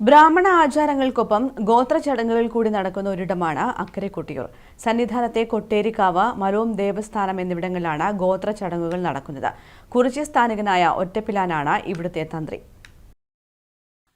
ബ്രാഹ്മണ ആചാരങ്ങൾക്കൊപ്പം ഗോത്ര ചടങ്ങുകൾ കൂടി നടക്കുന്ന ഒരിടമാണ് അക്കരെ കൊട്ടിയൂർ സന്നിധാനത്തെ കൊട്ടേരിക്കാവ് മലോം ദേവസ്ഥാനം എന്നിവിടങ്ങളിലാണ് ഗോത്ര ചടങ്ങുകൾ നടക്കുന്നത്. കുറിച്ചി സ്ഥാനികനായ ഒറ്റപ്പിലാനാണ് ഇവിടുത്തെ തന്ത്രി.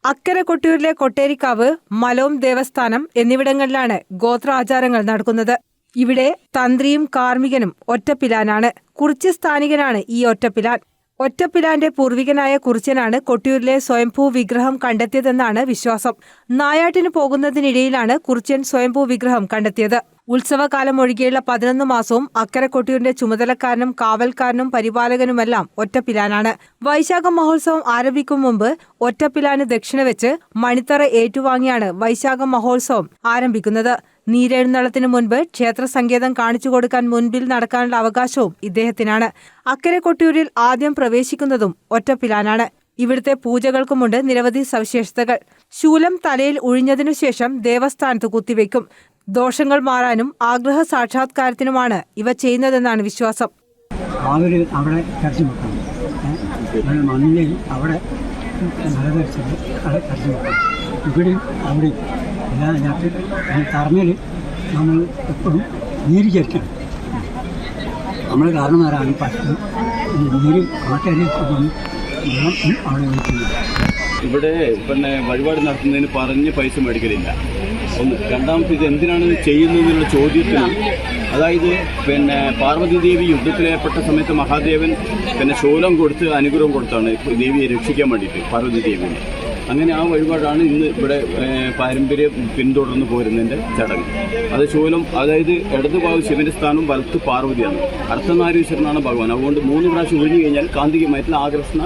അക്കരെ കൊട്ടിയൂരിലെ കൊട്ടേരിക്കാവ് മലോം ദേവസ്ഥാനം എന്നിവിടങ്ങളിലാണ് ഗോത്ര ആചാരങ്ങൾ നടക്കുന്നത്. ഇവിടെ തന്ത്രിയും കാർമ്മികനും ഒറ്റപ്പിലാനാണ്. കുറിച്ചി സ്ഥാനികനാണ് ഈ ഒറ്റപ്പിലാൻ. ഒറ്റപ്പിലാന്റെ പൂർവികനായ കുറിച്ചനാണ് കൊട്ടിയൂരിലെ സ്വയംഭൂ വിഗ്രഹം കണ്ടെത്തിയതെന്നാണ് വിശ്വാസം. നായാട്ടിന് പോകുന്നതിനിടയിലാണ് കുറിച്ചൻ സ്വയംഭൂ വിഗ്രഹം കണ്ടെത്തിയത്. ഉത്സവകാലം ഒഴികെയുള്ള പതിനൊന്ന് മാസവും അക്കരെ കൊട്ടിയൂരിന്റെ ചുമതലക്കാരനും കാവൽക്കാരനും പരിപാലകനുമെല്ലാം ഒറ്റപ്പിലാനാണ് വൈശാഖ മഹോത്സവം ആരംഭിക്കും മുമ്പ് ഒറ്റപ്പിലാന് ദക്ഷിണ വെച്ച് മണിത്തറ ഏറ്റുവാങ്ങിയാണ് വൈശാഖ മഹോത്സവം ആരംഭിക്കുന്നത്. നീരെഴുന്നള്ളത്തിന് മുൻപ് ക്ഷേത്ര സങ്കേതം കാണിച്ചു കൊടുക്കാൻ മുൻപിൽ നടക്കാനുള്ള അവകാശവും ഇദ്ദേഹത്തിനാണ്. അക്കരെ കൊട്ടിയൂരിൽ ആദ്യം പ്രവേശിക്കുന്നതും ഒറ്റപ്പിലാനാണ്. ഇവിടുത്തെ പൂജകൾക്കുമുണ്ട് നിരവധി സവിശേഷതകൾ. ശൂലം തലയിൽ ഒഴിഞ്ഞതിനു ശേഷം ദേവസ്ഥാനത്ത് കുത്തിവെക്കും. ദോഷങ്ങൾ മാറാനും ആഗ്രഹ സാക്ഷാത്കാരത്തിനുമാണ് ഇവ ചെയ്യുന്നതെന്നാണ് വിശ്വാസം. അവിടെ അവിടെ നിലനിർച്ചത് അവിടെ എല്ലാം ഞാൻ പറഞ്ഞാൽ നമ്മൾ എപ്പോഴും നീര് ചേർക്കണം നമ്മൾ കാരണന്മാരാണ് പശു ഈ നീര് ആട്ടയിലേക്ക് അവിടെ ഒഴിക്കുന്നത് ഇവിടെ പിന്നെ വഴിപാട് നടത്തുന്നതിന് പറഞ്ഞ് പൈസ മേടിക്കലില്ല. ഒന്ന് രണ്ടാമത്തെ ഇത് എന്തിനാണ് ചെയ്യുന്നതെന്നുള്ള ചോദ്യത്തിന് അതായത് പിന്നെ പാർവതി ദേവി യുദ്ധത്തിലേർപ്പെട്ട സമയത്ത് മഹാദേവൻ പിന്നെ ശൂലം കൊടുത്ത് അനുഗ്രഹം കൊടുത്താണ് ദേവിയെ രക്ഷിക്കാൻ വേണ്ടിയിട്ട് പാർവതി ദേവിനെ. അങ്ങനെ ആ വഴിപാടാണ് ഇന്ന് ഇവിടെ പാരമ്പര്യം പിന്തുടർന്ന് പോരുന്നതിന്റെ ചടങ്ങ്. അത് ശൂലം അതായത് ഇടതു ഭാഗം ശിവന്റെ സ്ഥാനവും വലത്ത് പാർവതിയാണ്. അർത്ഥനാരീശ്വരനാണ് ഭഗവാൻ. അതുകൊണ്ട് മൂന്ന് പ്രാവശ്യം ഒഴിഞ്ഞു കഴിഞ്ഞാൽ കാന്തികമായിട്ടുള്ള ആകർഷണ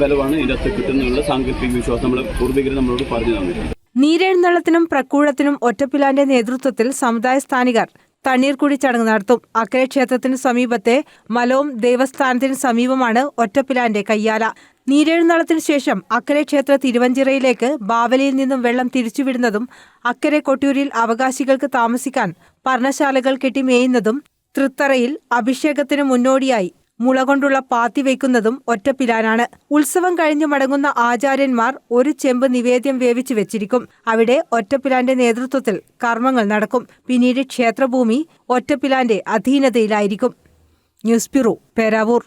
ബലമാണ് ഇതിന്റെ അകത്ത് കിട്ടുന്നുള്ള സാങ്കല്പിക വിശ്വാസം നമ്മൾ പൂർവികർ നമ്മളോട് പറഞ്ഞു തന്നിട്ടുണ്ട്. നീരെഴുന്നള്ളത്തിനും പ്രക്കൂഴത്തിനും ഒറ്റപ്പിലാന്റെ നേതൃത്വത്തിൽ സമുദായ സ്ഥാനികർ തണ്ണീർക്കുടി ചടങ്ങ് നടത്തും. അക്കരെ ക്ഷേത്രത്തിന് സമീപത്തെ മലവും ദേവസ്ഥാനത്തിന് സമീപമാണ് ഒറ്റപ്പിലാന്റെ കയ്യാല. നീരെഴുന്നള്ളത്തിനു ശേഷം അക്കരെ ക്ഷേത്ര തിരുവഞ്ചിറയിലേക്ക് ബാവലിയിൽ നിന്നും വെള്ളം തിരിച്ചുവിടുന്നതും അക്കരെ കൊട്ടിയൂരിൽ അവകാശികൾക്ക് താമസിക്കാൻ പർണശാലകൾ കെട്ടി മേയുന്നതും തൃത്തറയിൽ അഭിഷേകത്തിന് മുന്നോടിയായി മുള കൊണ്ടുള്ള പാത്തി വയ്ക്കുന്നതും ഒറ്റപ്പിലാനാണ് ഉത്സവം കഴിഞ്ഞു മടങ്ങുന്ന ആചാര്യന്മാർ ഒരു ചെമ്പ് നിവേദ്യം വേവിച്ചു വെച്ചിരിക്കും. അവിടെ ഒറ്റപ്പിലാന്റെ നേതൃത്വത്തിൽ കർമ്മങ്ങൾ നടക്കും. പിന്നീട് ക്ഷേത്രഭൂമി ഒറ്റപ്പിലാന്റെ അധീനതയിലായിരിക്കും. News bureau Peravoor.